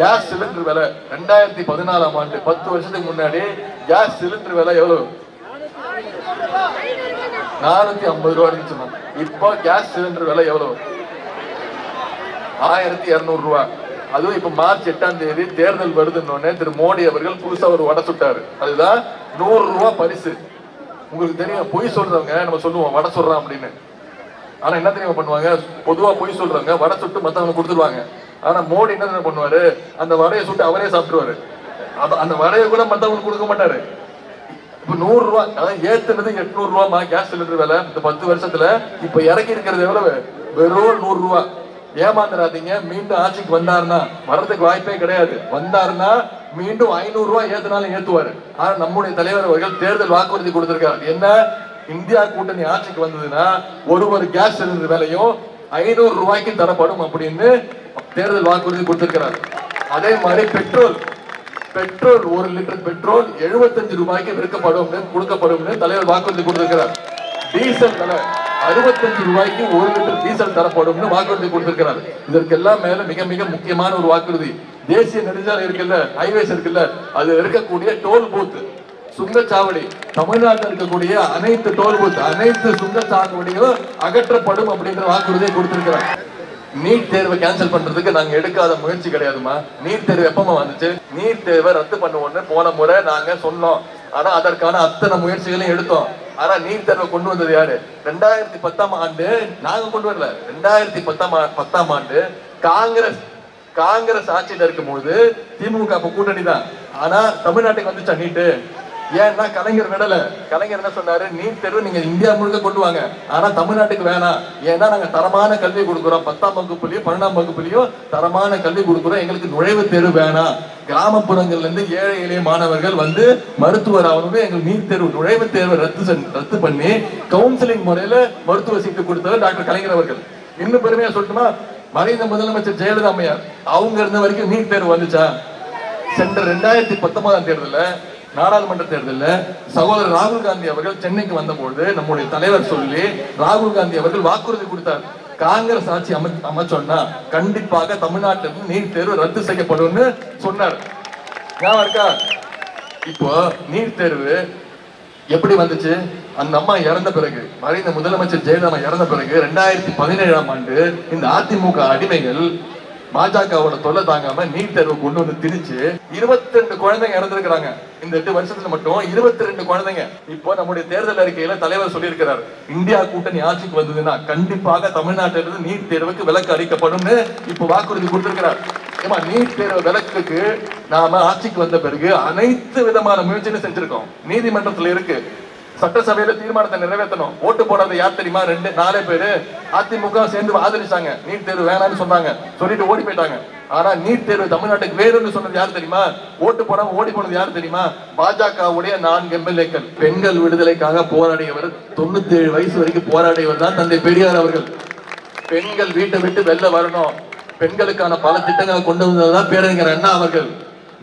Gas cylinder விலை ரெண்டாயிரத்தி பதினாலாம் ஆண்டு பத்து வருஷத்துக்கு முன்னாடி கேஸ் சிலிண்டர் விலை எவ்வளவு? நானூத்தி ஐம்பது ரூபா இருந்துச்சு இப்போ கேஸ் சிலிண்டர் விலை எவ்வளவு? ஆயிரத்தி இருநூறு ரூபா அதுவும் இப்ப மார்ச் எட்டாம் தேதி தேர்தல் வருதுன்னு திரு மோடி அவர்கள் புதுசா ஒரு வடை சுட்டாரு. அதுதான் நூறு ரூபா பரிசு. உங்களுக்கு தெரியும் பொய் சொல்றவங்க நம்ம சொல்லுவோம் வடை சொல்றான் அப்படின்னு. ஆனா என்ன தெரியுமா பண்ணுவாங்க? பொதுவா பொய் சொல்றவங்க வடை சுட்டு மத்தவங்க கொடுத்துருவாங்க. ஆனா மோடி என்ன பண்ணுவாரு? அந்த வடையை சுட்டு அவரே சாப்பிட்டுருவாரு. அந்த வடையை கூட மத்தவங்களுக்கு கொடுக்க மாட்டாரு. இப்ப நூறு ரூபாய் அதாவது ஏத்துனது எட்நூறு ரூபாய்மா கேஸ் சிலிண்டர் விலை இந்த பத்து வருஷத்துல. இப்ப இறக்கி இருக்கிறது எவ்வளவு? வெறும் நூறு ரூபாய் ஏமாந்துடாதீங்க மீண்டும் ஆட்சிக்கு வந்தாருன்னா வர்றதுக்கு வாய்ப்பே கிடையாது. வந்தாருன்னா மீண்டும் ஐநூறு ரூபாய் ஏத்துனாலும் ஏத்துவாரு. ஆனா நம்முடைய தலைவர் அவர்கள் தேர்தல் வாக்குறுதி கொடுத்திருக்காரு. என்ன? இந்தியா கூட்டணி ஆட்சிக்கு வந்ததுன்னா ஒரு ஒரு கேஸ் சிலிண்டர் விலையும் ஐநூறு ரூபாய்க்கு தரப்படும் அப்படின்னு தேர்தல் வாக்குறுதி கொடுத்திருக்கிறார். அதே மாதிரி பெட்ரோல். பெட்ரோல் ஒரு லிட்டர் பெட்ரோல் 75 ரூபாய்க்கு விற்கப்படும் கொடுக்கப்படும் தலைவர் வாக்குறுதி கொடுத்திருக்கிறார். டீசல் தலை அறுபத்தஞ்சு ரூபாய்க்கு ஒரு லிட்டர் டீசல் தரப்படும் வாக்குறுதி கொடுத்திருக்கிறார். இதற்கெல்லாம் மேல மிக மிக முக்கியமான ஒரு வாக்குறுதி. தேசிய நெடுஞ்சாலை இருக்குல்ல ஹைவேஸ் இருக்குல்ல அது இருக்கக்கூடிய டோல் பூத் சுங்கச்சாவடி தமிழ்நாட்டில் இருக்கக்கூடிய அனைத்து டோல் பூத் அனைத்து சுங்கச்சாவடிகளும் அகற்றப்படும் அப்படிங்கிற வாக்குறுதியை கொடுத்திருக்கிறார். நீட் தேர்வை கேன்சல் பண்றதுக்கு நாங்க எடுக்காத முயற்சி கிடையாதுமா நீட் தேர்வு எப்பமா வந்துச்சு? நீட் தேர்வை ரத்து பண்ணுவோம்னு போன முறை நாங்க சொன்னோம். ஆனா அதற்கான அத்தனை முயற்சிகளையும் எடுத்தோம். ஆனா நீட் தேர்வை கொண்டு வந்தது யாரு? ரெண்டாயிரத்தி பத்தாம் ஆண்டு நாங்க கொண்டு வரல. ரெண்டாயிரத்தி பத்தாம் பத்தாம் ஆண்டு காங்கிரஸ் காங்கிரஸ் ஆட்சியில இருக்கும்போது திமுக அப்ப கூட்டணி தான் ஆனா தமிழ்நாட்டுக்கு வந்துச்சா நீட்டு? ஏன்னா கலைஞர் விடல. கலைஞர் என்ன சொன்னாரு? நீட் தேர்வு நீங்க இந்தியா முழுக்க கொண்டு வாங்க. ஆனா தமிழ்நாட்டுக்கு வேணாம் ஏன்னா நாங்க தரமான கல்வி கொடுக்குறோம். பத்தாம் வகுப்புலயும் பன்னெண்டாம் வகுப்புலயும் தரமான கல்வி கொடுக்குறோம். எங்களுக்கு நுழைவுத் தேர்வு வேணாம் கிராமப்புறங்கள்ல இருந்து ஏழை எளிய மாணவர்கள் வந்து மருத்துவர் ஆகணுமே எங்களுக்கு நீட் தேர்வு நுழைவுத் தேர்வை ரத்து ரத்து பண்ணி கவுன்சிலிங் முறையில மருத்துவ சீட்டு கொடுத்தவர் டாக்டர் கலைஞர் அவர்கள். இன்னும் பெருமையா சொல்லட்டுமா? மறைந்த முதலமைச்சர் ஜெயலலிதா அம்மையார். அவங்க இருந்த வரைக்கும் நீட் தேர்வு வந்துச்சா? சென்ற ரெண்டாயிரத்தி பத்தொன்பதாம் தேர்தலில் நாடாளுமன்ற தேர்தலில் சகோதரர் ராகுல் காந்தி அவர்கள் சென்னைக்கு வந்தபோது நம்முடைய தலைவர் சொல்லி ராகுல் காந்தி அவர்கள் வாக்குறுதி கொடுத்தார். காங்கிரஸ் ஆட்சி அமை அமைச்சோம்னா கண்டிப்பாக தமிழ்நாட்டில் நீட் தேர்வு ரத்து செய்யப்படும்னு சொன்னார். ஞாபகம் இருக்கா? இப்போ நீட் தேர்வு எப்படி வந்துச்சு? அந்த அம்மா இறந்த பிறகு மறைந்த முதலமைச்சர் ஜெயலலிதா இறந்த பிறகு ரெண்டாயிரத்தி பதினேழாம் ஆண்டு இந்த அதிமுக அடிமைகள் பாஜகவோட தொல்லை தாங்காம நீட் தேர்வு கொண்டு வந்து திணிச்சு இருபத்தி ரெண்டு குழந்தைங்க இறந்துருக்கிறாங்க. இந்த எட்டு வருஷத்துல மட்டும் இருபத்தி ரெண்டு குழந்தைங்க. இப்போ நம்முடைய தேர்தல் அறிக்கையில தலைவர் சொல்லியிருக்கிறார். இந்தியா கூட்டணி ஆட்சிக்கு வந்ததுன்னா கண்டிப்பாக தமிழ்நாட்டிலிருந்து நீட் தேர்வுக்கு விலக்கு அளிக்கப்படும்னு இப்போ வாக்குறுதி கொடுத்திருக்கிறார். ஏமா நீட் தேர்வு விலக்குக்கு நாம ஆட்சிக்கு வந்த பிறகு அனைத்து விதமான முயற்சியும் செஞ்சிருக்கோம். நீதிமன்றத்துல இருக்கு. சட்டசபையில தீர்மானத்தை நிறைவேற்றணும். ஓட்டு போடாத யார் தெரியுமா? ரெண்டு நாலே பேரு. அதிமுக சேர்ந்து ஆதரிச்சாங்க. நீட் தேர்வு வேணாம்னு சொன்னாங்க. சொல்லிட்டு ஓடி போயிட்டாங்க. ஆனா நீட் தேர்வு தமிழ்நாட்டுக்கு வேறுன்னு சொன்னது யார் தெரியுமா? ஓட்டு போடாம ஓடி போனது யார் தெரியுமா? பாஜகவுடைய நான்கு எம்எல்ஏக்கள். பெண்கள் விடுதலைக்காக போராடியவர் தொண்ணூத்தி ஏழு வயசு வரைக்கும் போராடியவர் தான் தந்தை பெரியார் அவர்கள். பெண்கள் வீட்டை விட்டு வெளில வரணும். பெண்களுக்கான பல திட்டங்களை கொண்டு வந்ததுதான் பேரறிஞர் அண்ணா அவர்கள்.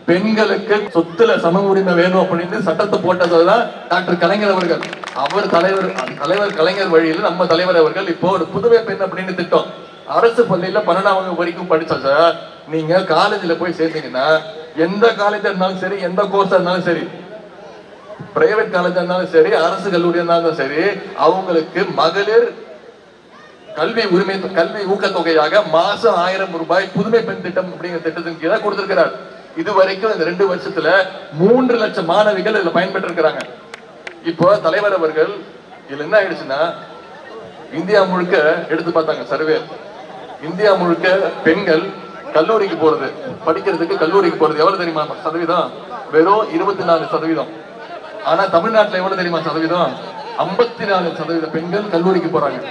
பெண்களுக்கு சொத்துல சம உரிமை வேணும் அப்படின்னு சட்டத்தை போட்டதுதான் டாக்டர் கலைஞர் அவர்கள். அவர் தலைவர் தலைவர் கலைஞர் வழியில் நம்ம தலைவர் அவர்கள் இப்போ ஒரு புதுமை பெண் அப்படின்னு திட்டம். அரசு பள்ளியில பன்னெண்டாம் வகுப்பு வரைக்கும் படிச்சா சார் நீங்க காலேஜ்ல போய் சேர்ந்தீங்கன்னா எந்த காலேஜா இருந்தாலும் சரி எந்த கோர்ஸா இருந்தாலும் சரி பிரைவேட் காலேஜா இருந்தாலும் சரி அரசு கல்லூரியா இருந்தாலும் சரி அவங்களுக்கு மகளிர் கல்வி உரிமை கல்வி ஊக்கத்தொகையாக மாசம் ஆயிரம் ரூபாய் புதுமை பெண் திட்டம் அப்படிங்கிற திட்டத்தின் கீழே கொடுத்திருக்கிறார். இது வரைக்கும் இந்த ரெண்டு வருஷத்துல மூன்று லட்சம் மாணவிகள் இதுல பயன்பெற்று இருக்கிறாங்க இப்போ தலைவர் அவர்கள் இதுல என்ன ஆயிடுச்சுன்னா இந்தியா முழுக்க எடுத்து பார்த்தாங்க சர்வே இந்தியா முழுக்க பெண்கள் கல்லூரிக்கு போறது படிக்கிறதுக்கு கல்லூரிக்கு போறது எவ்வளவு தெரியுமா? சதவீதம். வெறும் இருபத்தி நாலு சதவீதம். ஆனா தமிழ்நாட்டுல எவ்வளவு தெரியுமா? சதவீதம். ஐம்பத்தி நாலு சதவீத பெண்கள் கல்லூரிக்கு போறாங்க.